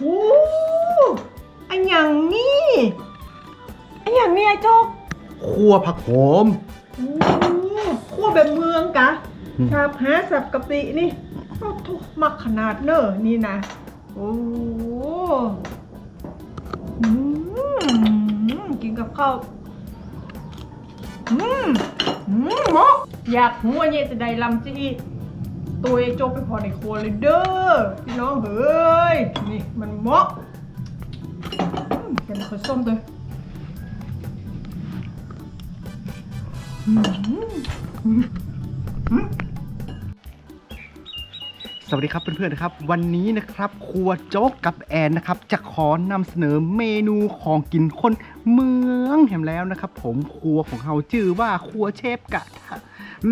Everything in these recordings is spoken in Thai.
โอ้อันอย่างนี้อันอย่างนี้ไอ้โจ๊กคั่วผักโหมโอ้ขั้วแบบเมืองกะอืมชาบหาสับกะปินี่โอ้โหมักขนาดเนอะนี่นะ โอ้อืมกินกับข้าวอืมอืมเหมาะอยากหัวเนี่ยจะได้ลำจี ตัวไอ้โจ๊กไปพอในครัวเลยเด้อพี่น้องเฮ้ยนี่มันเหมาะอืมแกไม่เคยส้มเลยสวัสดีครับเพื่อนๆนะครับ วันนี้นะครับ ครัวโจ๊กกับแอนนะครับ จะขอนำเสนอเมนูของกินคนเมืองแหมแล้วนะครับ ผมครัวของเขาชื่อว่าครัวเชฟกระทะ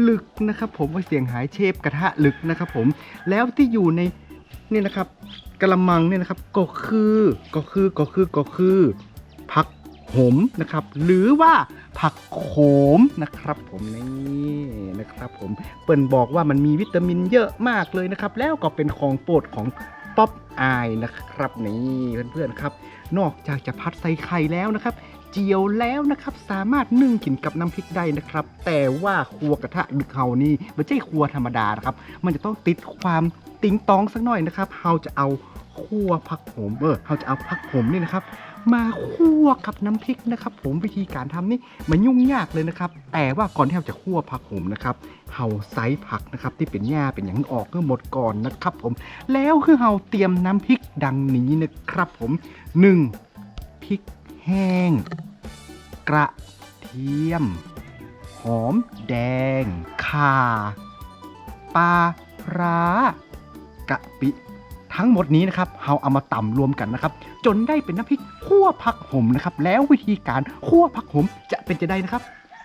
ลึกนะครับ ผมว่าเสียงหายเชฟกระทะลึกนะครับ ผมแล้วที่อยู่ในนี่นะครับกระมังเนี่ยนะครับก็คือก็คือก็คือก็คือผักหมนะครับหรือว่าผักโขมนะครับ ผมนี่นะครับ ผมเปิ้นบอกว่ามันมีวิตามินเยอะมากเลยนะครับ แล้วก็เป็นของโปรดของป๊อปอายนะครับนี่เพื่อนๆครับ นอกจากจะพัดใส่ไข่แล้วนะครับ จียวแล้วนะครับสามารถนึ่งกินกับน้ำพริกได้นะครับ แต่ว่าครัวกระทะดึกเฮานี่ไม่ใช่ครัวธรรมดานะครับ มันจะต้องติดความติ้งตองสักหน่อยนะครับเฮาจะเอาคั่วผักโหมเออเฮาจะเอาผักโหมนี่นะครับ มาคั่วกับน้ำพริกนะครับ ผมวิธีการทำนี่มันยุ่งยากเลยนะครับ แต่ว่าก่อนที่เราจะคั่วผักโหมนะครับเฮาไซส์ผักนะครับ ที่เป็นหญ้าเป็นอย่างออกเพื่อหมดก่อนนะครับ ผม แล้วคือเฮาเตรียมน้ำพริกดังนี้นะครับ ผม 1. พริก แห้ง กระเทียม หอมแดง ข่าปลาร้ากะปิ ทั้งหมดนี้นะครับเฮาเอามาตำรวมกันนะครับ จนได้เป็นน้ำพริกคั่วผักหอมนะครับ แล้ววิธีการคั่วผักหอมจะเป็นจะได้นะครับ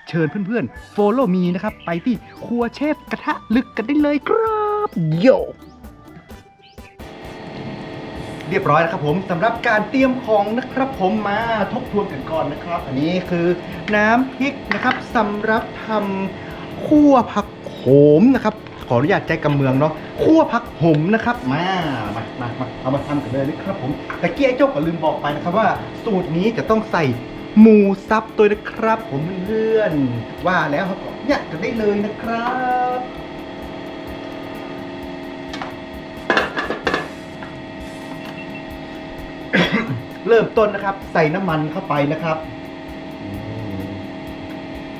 เชิญเพื่อนๆ follow me นะครับ ไปที่ครัวเชฟกระทะลึกกันได้เลยครับโย เรียบร้อยแล้วครับผมสำหรับการเตรียมของนะครับผมมาทบทวนกันก่อนนะครับ อันนี้คือน้ำพริกนะครับสำหรับทำคั่วผักโขมนะครับขออนุญาตใจกำเมืองเนาะคั่วผักหมนะครับ มามามามาเอามาทำกันเลยนะครับผมแต่กี้ไอ้เจ้าก็ลืมบอกไปนะครับว่า สูตรนี้จะต้องใส่หมูซับตัวนะครับ ผมเพื่อนว่าแล้วเขาก็เนี่ยจะได้เลยนะครับ เริ่มต้นนะครับ ใส่น้ำมันเข้าไปนะครับ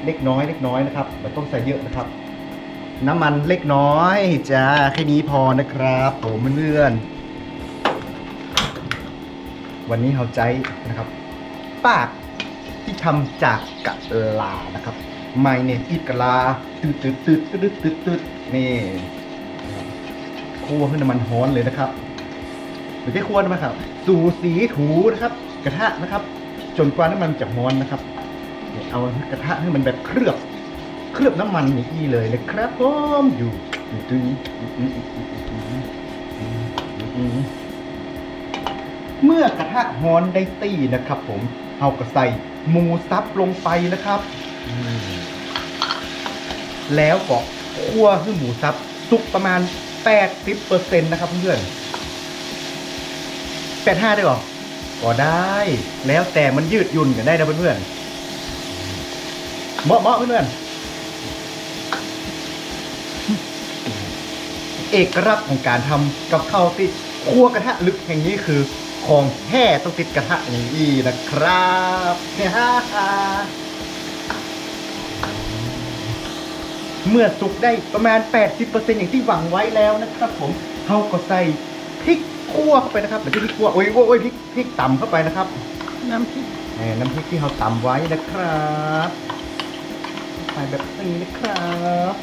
เล็กน้อยเล็กน้อยนะครับไม่ต้องใส่เยอะนะครับ น้ำมันเล็กน้อยจ้าแค่นี้พอนะครับผมเพื่อนๆวันนี้เราใจนะครับปากที่ทำจากกะลานะครับไม่เนี่ยอีกะลาตืดตืดตืดตืดตืดตืดนี่คั่วให้น้ำมันฮ้อนเลยนะครับ ไม่ใช่คั่วนะครับ สูสีถูนะครับ กระทะนะครับ จนกว่าน้ำมันจะฮ้อนนะครับเอากระทะให้มันแบบเคลือบ เคลือบน้ำมันอย่างนี้เลยนะครับผมอยู่อยู่ตรงนี้เมื่อกระทะฮอนได้ตีนะครับผมเอาก็ใส่หมูซับลงไปนะครับแล้วก็คั่วให้หมูซับสุกประมาณ 80%นะครับเพื่อนๆ 85ได้หรอก็ได้ แล้วแต่มันยืดหยุ่นกันได้นะเพื่อนๆเหมาะเหมาะเพื่อนๆเอกลักษณ์ของการทำกับข้าวที่ครัวกระทะลึกแห่งนี้คือของแห่ต้องติดกระทะอย่างนี้นะครับฮ่าฮ่าเมื่อสุกได้ประมาณ 80%อย่างที่หวังไว้แล้วนะครับผมเขาก็ใส่ คั่วเข้าไปนะครับไม่ใช่พริกคั่วโอ้ยโอ้ยโอ้ยพริกพริกต่ำเข้าไปนะครับน้ำพริกแหมน้ำพริกที่เราตำไว้นะครับใส่แบบนี้นะครับ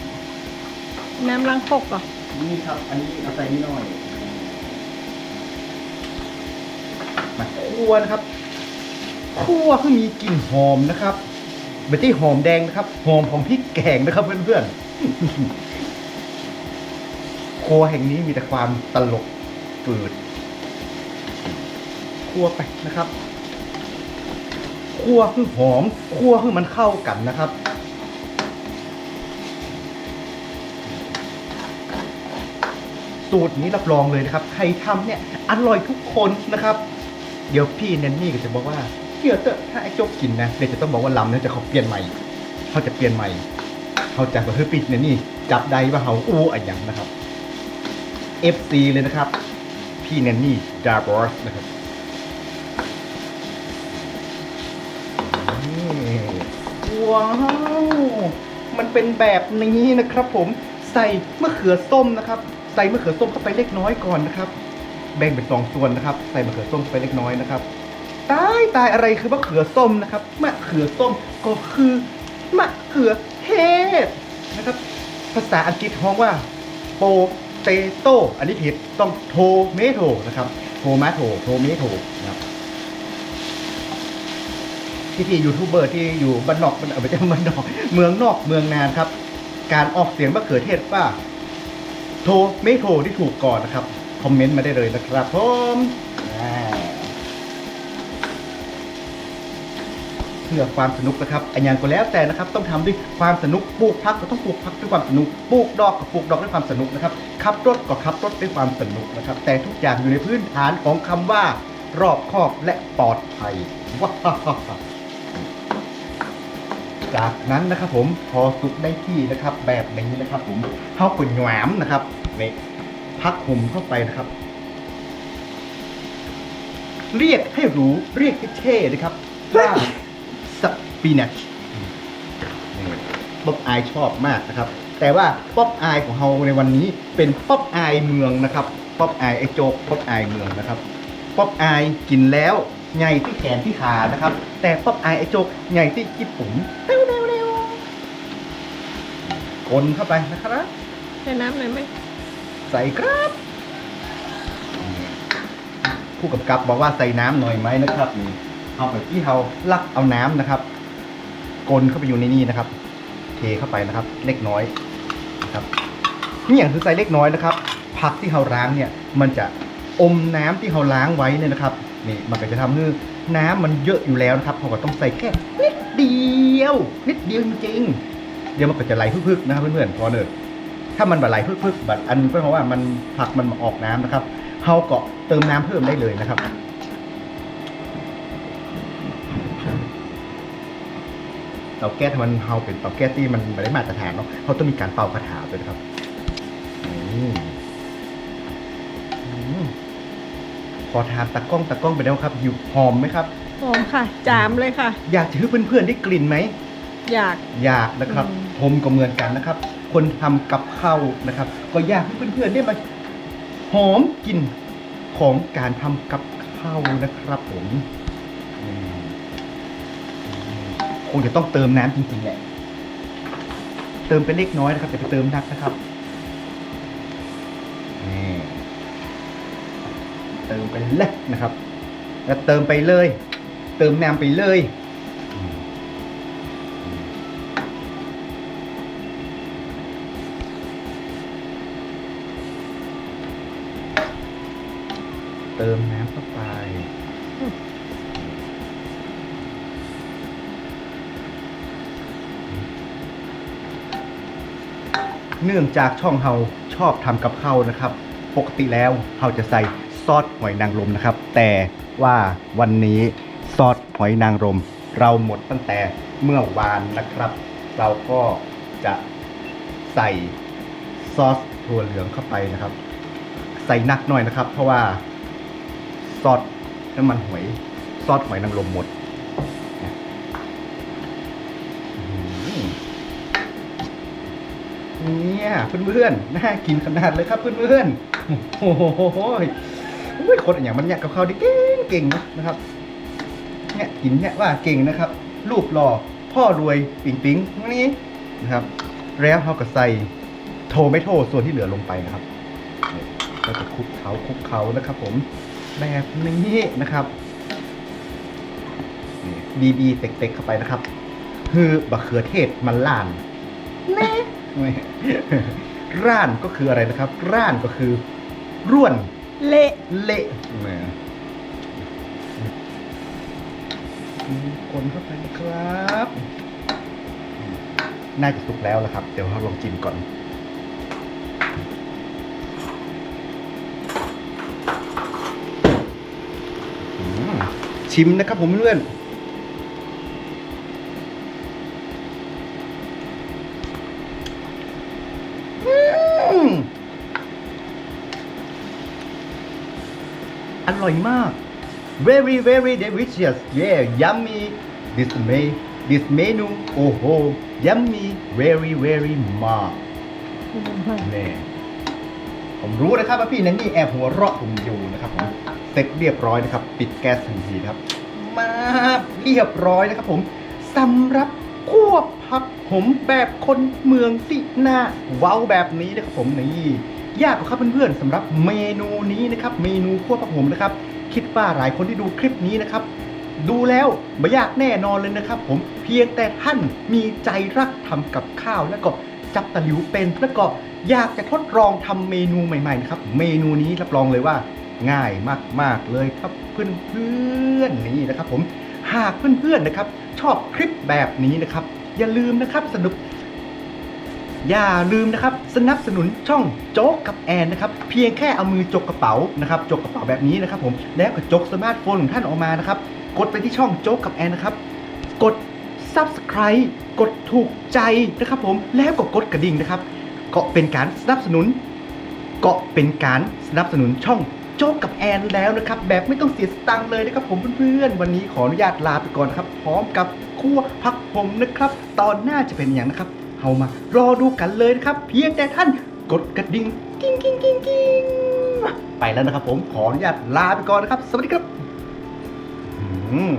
น้ำล้างคกเหรอนี่ครับ อันนี้เอาใส่นิดหน่อยมาคั่วนะครับคั่วให้มีกลิ่นหอมนะครับไม่ใช่หอมแดงนะครับหอมของพริกแกงนะครับเพื่อนๆครัวแห่งนี้มีแต่ความตลกเกิด คั่วไปนะครับคั่วให้หอมคั่วให้มันเข้ากันนะครับ สูตรนี้รับรองเลยนะครับ ใครทำเนี่ยอร่อยทุกคนนะครับ เดี๋ยวพี่แนนนี่ก็จะบอกว่าเดี๋ยวเตอะถ้าไอ้โจ๊กกินนะเดี๋ยวจะต้องบอกว่าลำเนี่ยจะเขาเปลี่ยนใหม่เขาจะเปลี่ยนใหม่เขาจะแบบเฮ้ยปิดเนี่ยนี่จับได้ว่าเขาอู้อะไรอย่างนะครับ FC เลยนะครับ พี่แนนนี่ดาร์บอสนะครับนี่ ว้าว มันเป็นแบบนี้นะครับผมใส่มะเขือส้มนะครับ ใส่มะเขือส้มเข้าไปเล็กน้อยก่อนนะครับ แบ่งเป็นสองส่วนนะครับ ใส่มะเขือส้มเข้าไปเล็กน้อยนะครับตายตายอะไรคือมะเขือส้มนะครับมะเขือส้มก็คือมะเขือเทศนะครับ ภาษาอังกฤษฮ้องว่าโปเตโตอันนี้ผิดต้องโทเมโทนะครับโทมาโทโทเมโทนะครับ พี่พี่ยูทูบเบอร์ที่อยู่บ้านนอกบ้านเออไม่ใช่บ้านนอกเมืองนอกเมืองนานครับ การออกเสียงมะเขือเทศว่าโทเมโทที่ถูกก่อนนะครับคอมเมนต์มาได้เลยนะครับผมเพื่อความสนุกนะครับอันยังก็แล้วแต่นะครับ ต้องทำด้วยความสนุกปลูกพักก็ต้องปลูกพักด้วยความสนุกปลูกดอกก็ปลูกดอกด้วยความสนุกนะครับขับรถก็ขับรถด้วยความสนุกนะครับ แต่ทุกอย่างอยู่ในพื้นฐานของคำว่ารอบคอบและปลอดภัยว้าว จากนั้นนะครับผมพอสุกได้ที่นะครับแบบนี้นะครับ ผมเข้าไปหวามนะครับนี่พักห่มเข้าไปนะครับ เรียกให้รู้เรียกให้เท่นะครับว่าสปินัชป๊อปอายชอบมากนะครับ แต่ว่าป๊อปอายของเราในวันนี้เป็นป๊อปอายเมืองนะครับป๊อปอายไอโจกป๊อปอายเมืองนะครับป๊อปอายกินแล้วใหญ่ที่แขนที่ขานะครับ แต่ป๊อปอายไอโจกใหญ่ที่ญี่ปุ่น คนเข้าไปนะครับใส่น้ำหน่อยไหมใส่ครับผู้กำกับบอกว่าใส่น้ำหน่อยไหมนะครับนี่เอาไปที่เราลักเอาน้ำนะครับกลนเข้าไปอยู่ในนี่นะครับ เทเข้าไปนะครับ เล็กน้อยนะครับนี่อย่างคือใส่เล็กน้อยนะครับ ผักที่เราล้างเนี่ย มันจะอมน้ำที่เราล้างไว้เนี่ยนะครับนี่มันก็จะทำให้น้ำมันเยอะอยู่แล้วนะครับเราก็ต้องใส่แค่นิดเดียว นิดเดียวจริงๆ เดี๋ยวมันก็จะไหลพึกๆนะครับเพื่อนๆพอเนอะถ้ามันแบบไหลพึกๆแบบอันก็เพราะว่ามันผักมันออกน้ำนะครับเฮาก็เติมน้ำเพิ่มได้เลยนะครับเตาแก๊สมันเฮาเป็นเตาแก๊สที่มันไม่ได้มาตรฐานเนาะเขาต้องมีการเป่ากระถาด้วยนะครับอืมอืมพอทานตะกล้องตะกล้องไปแล้วครับหิวหอมไหมครับหอมค่ะ จามเลยค่ะ อยากจะให้เพื่อนๆได้กลิ่นไหมอยากอยากนะครับอืม ผมก็เหมือนกันนะครับ คนทำกับข้าวนะครับ ก็อยากให้เพื่อนๆได้มาหอมกลิ่นของการทำกับข้าวนะครับ ผมคงจะต้องเติมน้ำจริงๆแหละเติมไปเล็กน้อยนะครับอย่าไปเติมนักนะครับนี่เติมไปเล็กนะครับ แล้วเติมไปเลย เติมน้ำไปเลย เติมน้ำเข้าไปเนื่องจากช่องเฮาชอบทำกับข้าวนะครับ ปกติแล้วเฮาจะใส่ซอสหอยนางรมนะครับ แต่ว่าวันนี้ซอสหอยนางรม เราหมดตั้งแต่เมื่อวานนะครับ เราก็จะใส่ซอสถั่วเหลืองเข้าไปนะครับ ใส่นักหน่อยนะครับ เพราะว่า ซอสน้ำมันหอยซอสหอยนางรมหมดเนี่ยเพื่อนๆน่ากินขนาดเลยครับเพื่อนๆโอ้โหอุ้ยคนอย่างมันเนี่ยกับเขาด้เก่งนะครับเนี่ยกินเนี่ยว่าเก่งนะครับรูปหล่อพ่อรวยปิงปิงนี่นะครับ แล้วเขาก็ใส่โทไม่โทส่วนที่เหลือลงไปนะครับเราจะคลุกเขาคลุกเขานะครับผม แบบนี้นะครับบีบีเต็กๆเข้าไปนะครับ คือบะเขือเทศมันล่านแน่ไม่ร่านก็คืออะไรนะครับ ร่านก็คือ ร่วน เละเละแหมคนเข้าไปนะครับ น่าจะสุกแล้วละครับ เดี๋ยวเราลองจิ้มก่อน อืม ชิมนะครับผมเพื่อนอืมอร่อยมาก very very delicious yeah yummy this may this menu โอ้โห yummy very very มากแน่ผมรู้นะครับว่าพี่แนนนี่แอบหัวเราะผมอยู่นะครับผม เสร็จเรียบร้อยนะครับ ปิดแก๊สทันทีครับ มาเรียบร้อยนะครับผมสำหรับคั่วผักผมแบบคนเมืองสิหน้าเว้าแบบนี้นะครับผมนี่ยากกว่าครับเพื่อนๆสำหรับเมนูนี้นะครับ เมนูคั่วผักผมนะครับ คิดว่าหลายคนที่ดูคลิปนี้นะครับ ดูแล้วไม่ยากแน่นอนเลยนะครับ ผมเพียงแต่ท่านมีใจรักทำกับข้าวแล้วก็จับตะหลิวเป็นแล้วก็อยากจะทดลองทำเมนูใหม่ๆนะครับ เมนูนี้รับรองเลยว่า ง่ายมาก ๆ เลยครับเพื่อนๆนี่นะครับผมหากเพื่อนๆนะครับ ชอบคลิปแบบนี้นะครับ อย่าลืมนะครับสนุกอย่าลืมนะครับสนับสนุนช่องโจ๊กกับแอนนะครับเพียงแค่เอามือจกกระเป๋านะครับจกกระเป๋าแบบนี้นะครับ ผมแล้วก็จกสมาร์ทโฟนของท่านออกมานะครับ กดไปที่ช่องโจ๊กกับแอนนะครับ กด subscribe กดถูกใจนะครับ ผมแล้วก็กดกระดิ่งนะครับ ก็เป็นการสนับสนุน ก็เป็นการสนับสนุนช่อง โจ๊กกับแอนแล้วนะครับ แบบไม่ต้องเสียสตังค์เลยนะครับผมเพื่อนๆ วันนี้ขออนุญาตลาไปก่อนนครับ พร้อมกับคั่วพักผมนะครับ ตอนหน้าจะเป็นอย่างนะครับเอามารอดูกันเลยนะครับ เพียงแต่ท่านกดกระดิ่งกิ้งกิ้งกิ้งกิ้งไปแล้วนะครับผมขออนุญาตลาไปก่อนนะครับ สวัสดีครับอืม